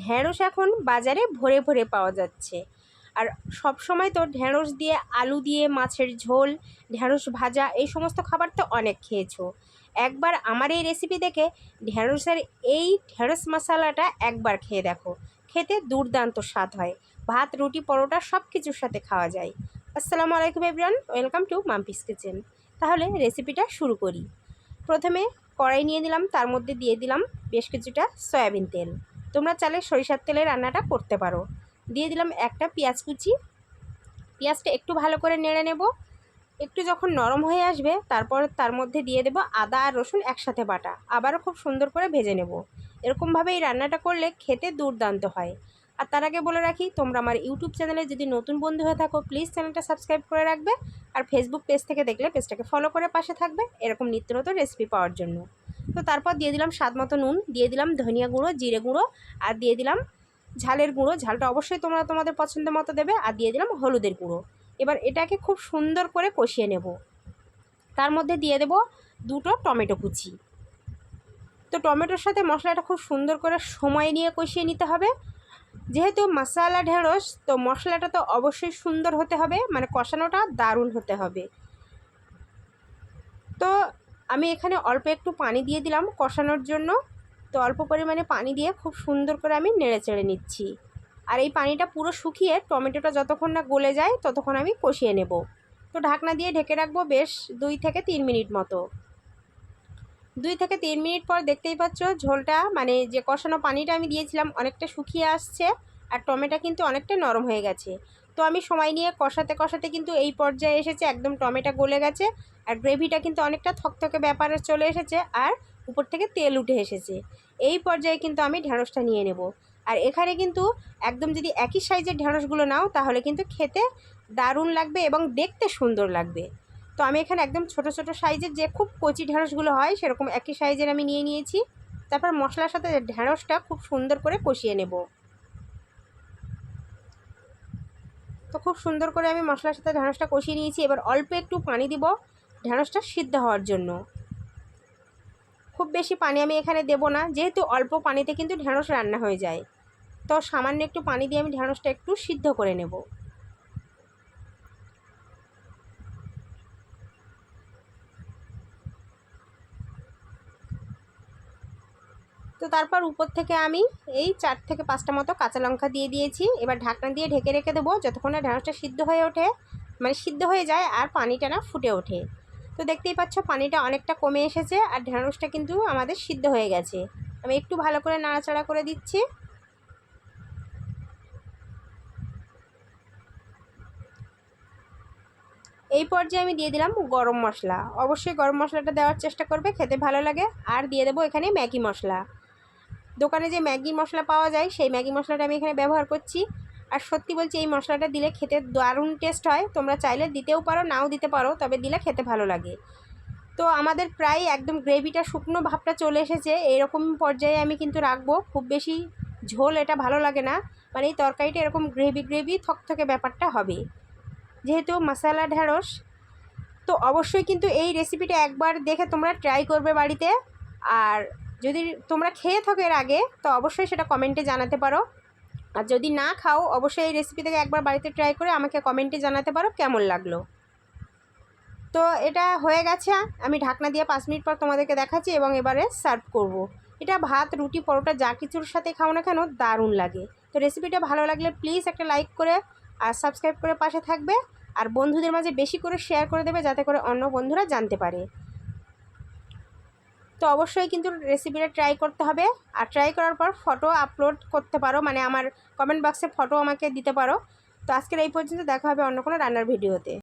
ঢ্যাঁড়স এখন বাজারে ভরে ভরে পাওয়া যাচ্ছে। আর সব সময় তো ঢ্যাঁড়স দিয়ে, আলু দিয়ে, মাছের ঝোল ঢ্যাঁড়স ভাজা, এই সমস্ত খাবার তো অনেক খেয়েছো। একবার আমার এই রেসিপি দেখে ঢ্যাঁড়সের এই ঢ্যাঁড়স মশালাটা একবার খেয়ে দেখো। খেতে দুর্দান্ত স্বাদ হয়। ভাত, রুটি, পরোটা সব কিছুর সাথে খাওয়া যায়। আসসালামু আলাইকুম everyone welcome to Mampi's kitchen তাহলে রেসিপিটা শুরু করি। প্রথমে কড়াই নিয়ে দিলাম তার মধ্যে দিয়ে দিলাম বেশ কিছুটা সয়াবিন তেল। তোমরা চালে সরিষার তেলে রান্নাটা করতে পারো। দিয়ে দিলাম একটা পেঁয়াজ কুচি। পেঁয়াজটা একটু ভালো করে নেড়ে নেব। একটু যখন নরম হয়ে আসবে, তারপর তার মধ্যে দিয়ে দেব আদা আর রসুন একসাথে বাটা। আবারও খুব সুন্দর করে ভেজে নেব। এরকমভাবে এই রান্নাটা করলে খেতে দুর্দান্ত হয়। আর তার আগে বলে রাখি, তোমরা আমার ইউটিউব চ্যানেলে যদি নতুন বন্ধু হয়ে থাকো, প্লিজ চ্যানেলটা সাবস্ক্রাইব করে রাখবে। আর ফেসবুক পেজ থেকে দেখলে পেজটাকে ফলো করে পাশে থাকবে। এরকম নিত্য নতুন রেসিপি পাওয়ার জন্য। তো তারপর দিয়ে দিলাম স্বাদ মতো নুন, দিয়ে দিলাম ধনিয়া গুঁড়ো, জিরে গুঁড়ো, আর দিয়ে দিলাম ঝালের গুঁড়ো। ঝালটা অবশ্যই তোমরা তোমাদের পছন্দ মতো দেবে, আর দিয়ে দিলাম হলুদের গুঁড়ো। এবার এটাকে খুব সুন্দর করে কষিয়ে নেব। তার মধ্যে দিয়ে দেব দুটো টমেটো কুচি। তো টমেটোর সাথে মশলাটা খুব সুন্দর করে সময় নিয়ে কষিয়ে নিতে হবে। যেহেতু মশলা ঢেঁড়স, তো মশলাটা তো অবশ্যই সুন্দর হতে হবে মানে কষানোটা দারুণ হতে হবে। তো আমি এখানে অল্প একটু পানি দিয়ে দিলাম কষানোর জন্য। তো অল্প পরিমাণে পানি দিয়ে খুব সুন্দর করে আমি নেড়ে চেড়ে নিচ্ছি। আর এই পানিটা পুরো শুকিয়ে টমেটোটা যতক্ষণ না গলে যায় ততক্ষণ আমি কষিয়ে নেব। তো ঢাকনা দিয়ে ঢেকে রাখব বেশ দুই থেকে তিন মিনিট মতো। দুই থেকে তিন মিনিট পর দেখতেই পাচ্ছ ঝোলটা মানে যে কষানো পানিটা আমি দিয়েছিলাম অনেকটা শুকিয়ে আসছে আর টমেটো কিন্তু অনেকটা নরম হয়ে গেছে। তো আমি সময় নিয়ে কষাতে কষাতে কিন্তু এই পর্যায়ে এসেছে, একদম টমেটো গলে গেছে আর গ্রেভিটা কিন্তু অনেকটা থকথকে ব্যাপারে চলে এসেছে আর উপর থেকে তেল উঠে এসেছে। এই পর্যায়ে কিন্তু আমি ঢ্যাঁড়সটা নিয়ে নেব। আর এখানে কিন্তু একদম যদি একই সাইজের ঢ্যাঁড়সগুলো নাও, তাহলে কিন্তু খেতে দারুণ লাগবে এবং দেখতে সুন্দর লাগবে। তো আমি এখানে একদম ছোট ছোট সাইজের যে খুব কচি ঢ্যাঁড়সগুলো হয়, সেরকম একই সাইজের আমি নিয়ে নিয়েছি। তারপর মশলার সাথে ঢ্যাঁড়সটা খুব সুন্দর করে কষিয়ে নেব। তো খুব সুন্দর করে আমি মশলার সাথে ঢ্যাঁড়সটা কষিয়ে নিয়েছি। এবার অল্প একটু পানি দিব ঢ্যাঁড়সটা সিদ্ধ হওয়ার জন্য। খুব বেশি পানি আমি এখানে দেব না, যেহেতু অল্প পানিতে কিন্তু ঢ্যাঁড়স রান্না হয়ে যায়। তো সামান্য একটু পানি দিয়ে আমি ঢ্যাঁড়সটা একটু সিদ্ধ করে নেব। তো তারপর উপর থেকে আমি এই চার থেকে পাঁচটা মতো কাঁচা লঙ্কা দিয়ে দিয়েছি। এবার ঢাকনা দিয়ে ঢেকে রেখে দেবো যতক্ষণ না ঢ্যাঁড়সটা সিদ্ধ হয়ে ওঠে মানে সিদ্ধ হয়ে যায় আর পানিটা না ফুটে ওঠে। তো দেখতেই পাচ্ছ পানিটা অনেকটা কমে এসেছে আর ঢ্যাঁড়সটা কিন্তু আমাদের সিদ্ধ হয়ে গেছে। আমি একটু ভালো করে নাড়াচাড়া করে দিচ্ছি। এই পর্যায়ে আমি দিয়ে দিলাম গরম মশলা। অবশ্যই গরম মশলাটা দেওয়ার চেষ্টা করবে, খেতে ভালো লাগে। আর দিয়ে দেবো এখানে ম্যাগি মশলা। দোকানে যে ম্যাগি মশলা পাওয়া যায়, সেই ম্যাগি মশলাটা আমি এখানে ব্যবহার করছি। আর সত্যি বলছি, এই মশলাটা দিলে খেতে দারুণ টেস্ট হয়। তোমরা চাইলে দিতেও পারো, নাও দিতে পারো, তবে দিলে খেতে ভালো লাগে। তো আমাদের প্রায় একদম গ্রেভিটা শুকনো ভাবটা চলে এসেছে। এরকম পর্যায়ে আমি কিন্তু রাখব। খুব বেশি ঝোল এটা ভালো লাগে না। মানে এই তরকারিটা এরকম গ্রেভি গ্রেভি থকথকে ব্যাপারটা হবে। যেহেতু মশালা ঢ্যাঁড়স তো অবশ্যই কিন্তু এই রেসিপিটা একবার দেখে তোমরা ট্রাই করবে বাড়িতে। আর যদি তোমরা খেয়ে থাকো এর আগে, তো অবশ্যই সেটা কমেন্টে জানাতে পারো। আর যদি না খাও, অবশ্যই এই রেসিপি থেকে একবার বাড়িতে ট্রাই করে আমাকে কমেন্টে জানাতে পারো কেমন লাগল। তো এটা হয়ে গেছে। আমি ঢাকনা দিয়ে পাঁচ মিনিট পর তোমাদেরকে দেখাচ্ছি এবং এবারে সার্ভ করব। এটা ভাত, রুটি, পরোটা যা কিছুর সাথে খাও না কেন, দারুণ লাগে। তো রেসিপিটা ভালো লাগলে প্লিজ একটা লাইক করে আর সাবস্ক্রাইব করে পাশে থাকবে। আর বন্ধুদের মাঝে বেশি করে শেয়ার করে দেবে যাতে করে অন্য বন্ধুরা জানতে পারে। তো অবশ্যই কিন্তু রেসিপিটা ট্রাই করতে হবে। আর ট্রাই করার পর ফটো আপলোড করতে পারো মানে আমার কমেন্ট বক্সে ফটো আমাকে দিতে পারো। তো আজকের এই পর্যন্ত দেখা হবে অন্য কোনো রান্নার ভিডিওতে